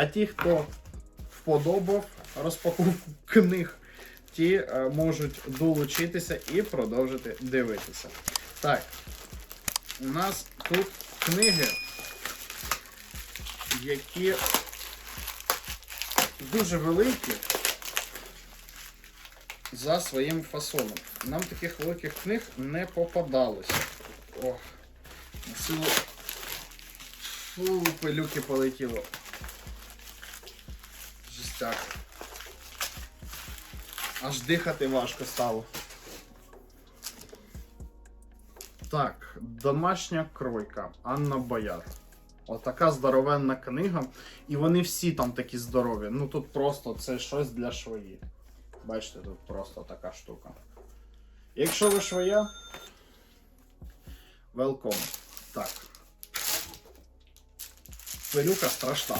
А ті, хто вподобав розпаковку книг, ті е, можуть долучитися і продовжити дивитися. Так, у нас тут книги, які дуже великі за своїм фасоном. Нам таких великих книг не попадалося. О, на силу. Пилюки полетіло. Жестяк. Аж дихати важко стало. Так, домашня кройка Анна Бояр. Отака здоровенна книга. І вони всі там такі здорові. Ну тут просто це щось для швої. Бачите, тут просто така штука. Якщо ви швоя, велком. Так. Пилюка страшна.